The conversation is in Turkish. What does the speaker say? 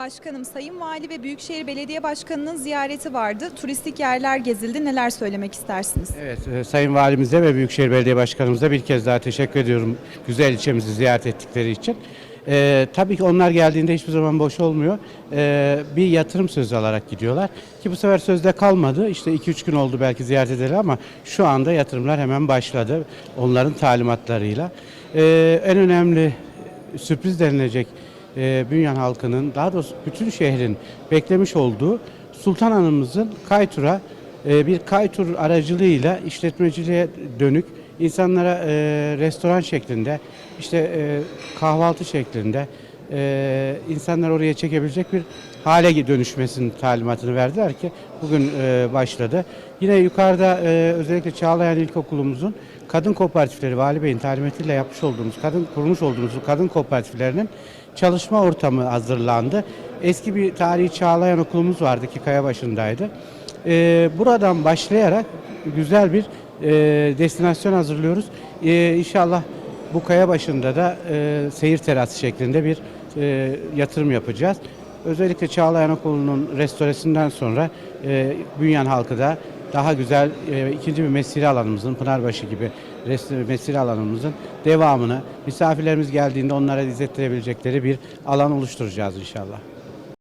Başkanım, Sayın Vali ve Büyükşehir Belediye Başkanı'nın ziyareti vardı. Turistik yerler gezildi. Neler söylemek istersiniz? Evet, e, Sayın Valimize ve Büyükşehir Belediye Başkanımıza bir kez daha teşekkür ediyorum güzel ilçemizi ziyaret ettikleri için. E, tabii ki onlar geldiğinde hiçbir zaman boş olmuyor. E, bir yatırım sözü alarak gidiyorlar. Ki bu sefer sözde kalmadı. İşte 2-3 gün oldu belki ziyaret edeli ama şu anda yatırımlar hemen başladı. Onların talimatlarıyla. E, en önemli sürpriz denilecek e, Bünyan halkının daha doğrusu bütün şehrin beklemiş olduğu Sultan Hanım'ımızın Kaytur'a e, bir Kaytur aracılığıyla işletmeciliğe dönük insanlara e, restoran şeklinde işte e, kahvaltı şeklinde e, insanlar oraya çekebilecek bir hale dönüşmesinin talimatını verdiler ki bugün e, başladı. Yine yukarıda e, özellikle Çağlayan İlkokulumuzun kadın kooperatifleri Vali Bey'in talimatiyle yapmış olduğumuz, kadın kurmuş olduğumuz kadın kooperatiflerinin çalışma ortamı hazırlandı. Eski bir tarihi Çağlayan okulumuz vardı ki Kayabaşı'ndaydı. E, buradan başlayarak güzel bir e, destinasyon hazırlıyoruz. E, inşallah bu kaya başında da e, seyir terası şeklinde bir e, yatırım yapacağız. Özellikle Çağlayan Okulu'nun restoresinden sonra e, Bünyan halkı da daha güzel e, ikinci bir mesire alanımızın Pınarbaşı gibi mesire alanımızın devamını misafirlerimiz geldiğinde onlara izlettirebilecekleri bir alan oluşturacağız inşallah.